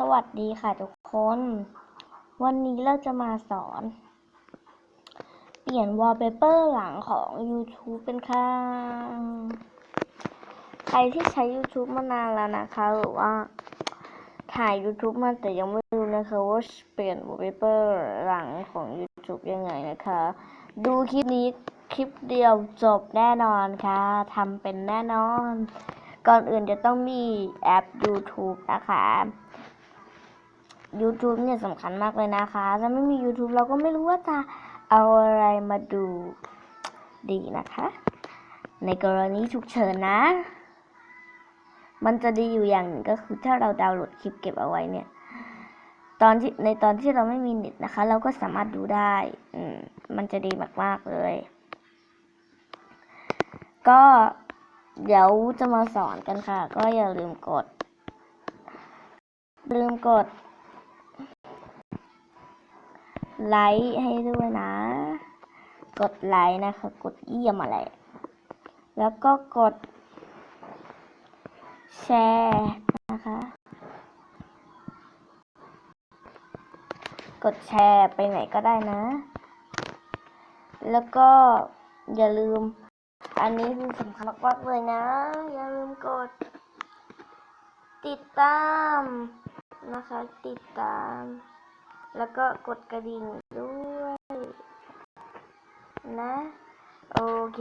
สวัสดีค่ะทุกคน วันนี้เราจะมาสอน เปลี่ยนวอลเปเปอร์หลังของ YouTube เป็นค่ะ ใครที่ใช้ YouTube มานานแล้วนะคะ หรือว่าถ่าย YouTube มาแต่ยังไม่รู้นะคะว่าเปลี่ยนวอลเปเปอร์หลังของ YouTube ยังไงนะคะ ดูคลิปนี้คลิปเดียวจบแน่นอนค่ะทำเป็นแน่นอน ก่อนอื่นจะต้องมีแอป YouTube นะคะ YouTube เนี่ยสำคัญมากเลยนะคะ ถ้าไม่มี YouTube เราก็ไม่รู้ว่าจะเอาอะไรมาดูดีนะคะ ในกรณีฉุกเฉินนะ มันจะดีอยู่อย่างหนึ่งก็คือถ้าเราดาวน์โหลดคลิปเก็บเอาไว้เนี่ย ตอนที่ในตอนที่เราไม่มีเน็ตนะคะ เราก็สามารถดูได้ อืมมันจะดีมากๆเลย ก็เดี๋ยวจะมาสอนกันค่ะ ก็อย่าลืมกด ลืมกด ไลค์ให้ด้วยนะ กดไลค์นะคะ กดเยี่ยมอะไร แล้วก็กด แชร์นะคะ กดแชร์ไปไหนก็ได้นะ แล้วก็อย่าลืม อันนี้คือสำคัญมากๆเลยนะ อย่าลืมกด ติดตามนะคะ ติดตาม แล้วก็กดกระดิ่งด้วยนะ โอเค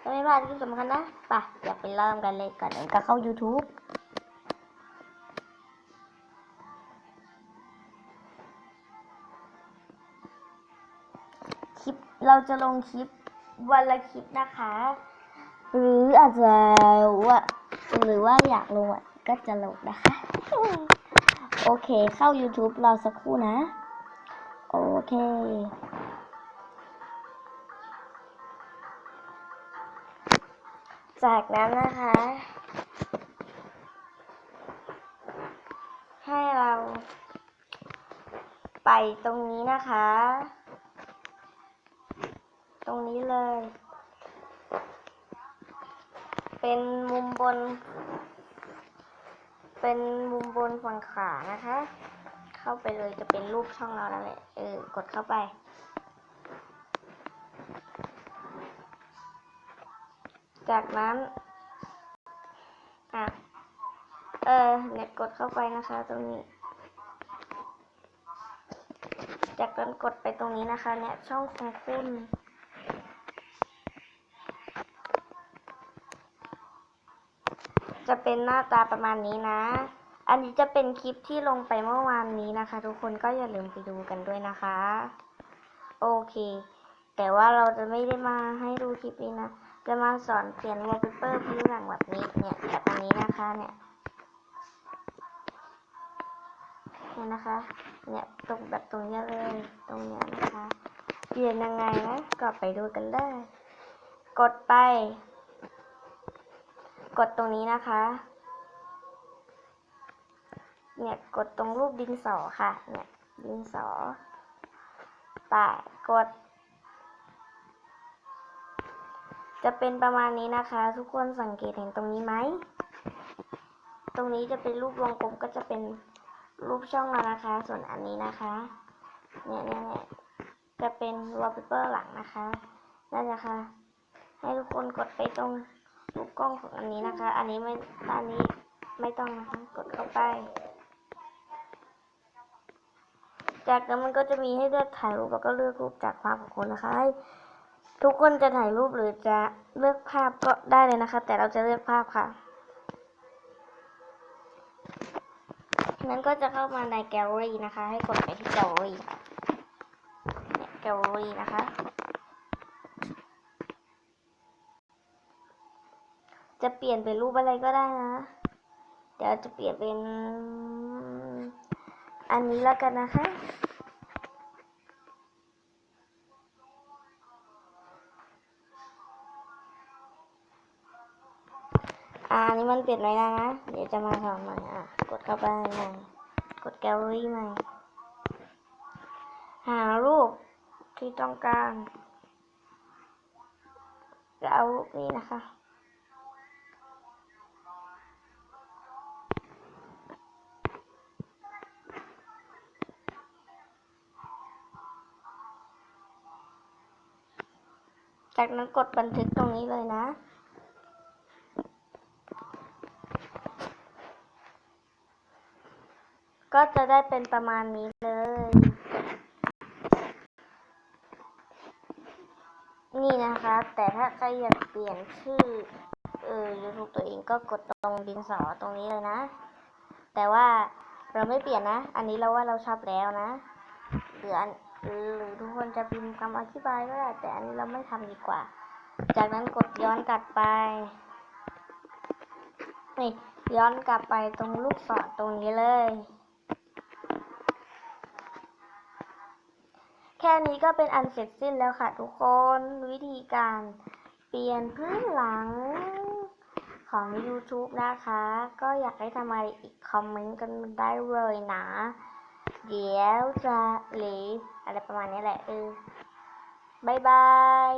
ถ้าไม่พลาดที่สำคัญนะปเดี๋ยวไปเริ่มกันเลยก่อนอื่นก็เข้า YouTube คลิปเราจะลงคลิปวันละคลิปนะคะ หรืออาจจะว่าหรือว่าอยากลงอะก็จะลงนะคะ โอเค เข้า YouTube เราสักครู่นะ โอเค จากนั้นนะคะ ให้เราไปตรงนี้นะคะ ตรงนี้เลย เป็นมุมบน เป็นมุมบนฝั่งขวานะคะ เข้าไปเลยจะเป็นรูปช่องเราแล้วแหละเออกดเข้าไป จากนั้นอะเออเนี่ยกดเข้าไปนะคะตรงนี้ จากนั้นกดไปตรงนี้นะคะ เนี่ยช่องของคุณ จะเป็นหน้าตาประมาณนี้นะ อันนี้จะเป็นคลิปที่ลงไปเมื่อวานนี้นะคะ ทุกคนก็อย่าลืมไปดูกันด้วยนะคะ โอเค แต่ว่าเราจะไม่ได้มาให้ดูคลิปนี้นะ จะมาสอนเปลี่ยนวอลเปเปอร์ผิวหลังแบบนี้เนี่ยแบบนี้นะคะเนี่ยเนี่ยนะคะ เนี่ยตรงแบบตรงนี้เลย ตรงนี้นะคะ เปลี่ยนยังไงนะ ก็ไปดูกันเลย กดไป กดตรงนี้นะคะ เนี่ยกดตรงรูปดินสอค่ะ เนี่ยดินสอแปะกด จะเป็นประมาณนี้นะคะ ทุกคนสังเกตเห็นตรงนี้ไหม ตรงนี้จะเป็นรูปวงกลมก็จะเป็นรูปช่องเรานะคะ ส่วนอันนี้นะคะ เนี่ยเนี่ยเนี่ยจะเป็น wallpaper หลังนะคะนั่นนะคะ ให้ทุกคนกดไปตรง รูกล้องของอันนี้นะคะ อันนี้ไม่อันนี้ไม่ต้องนะคะกดเข้าไป จากนั้นมันก็จะมีให้เลือกถ่ายรูปแล้วก็เลือกรูปจากภาพของคุณนะคะให้ทุกคนจะถ่ายรูปหรือจะเลือกภาพก็ได้เลยนะคะ แต่เราจะเลือกภาพค่ะนั้นก็จะเข้ามาในแกลเลอรี่นะคะ ให้กดไปที่แกลเลอรี่ค่ะแกลเลอรี่นะคะ จะเปลี่ยนเป็นรูปอะไรก็ได้นะ เดี๋ยวจะเปลี่ยนเป็น อันนี้แล้วกันนะคะ อ่าอันนี้มันเปลี่ยนไม่ได้นะ เดี๋ยวจะมาสอนใหม่อะ กดเข้าไปใหม่ กดแกลเลอรี่ใหม่ หารูปที่ต้องการจะเอารูปนี้นะคะ จากนั้นกดบันทึกตรงนี้เลยนะ ก็จะได้เป็นประมาณนี้เลย นี่นะคะ แต่ถ้าใครอยากเปลี่ยนชื่อเออ YouTube ตัวเองก็กดตรงดินสอตรงนี้เลยนะ แต่ว่าเราไม่เปลี่ยนนะ อันนี้เราว่าเราชอบแล้วนะหรืออัน หรือทุกคนจะพิมพ์คำอธิบายก็ได้ แต่อันนี้เราไม่ทำดีกว่า จากนั้นกดย้อนกลับไป นี่ย้อนกลับไปตรงลูกศรตรงนี้เลย แค่นี้ก็เป็นอันเสร็จสิ้นแล้วค่ะทุกคน วิธีการเปลี่ยนพื้นหลังของ YouTube นะคะ ก็อยากให้ทำอะไรอีกคอมเมนต์กันได้เลยนะ เดี๋ยวจะหรือ อะไรประมาณนี้แหละเออบายบาย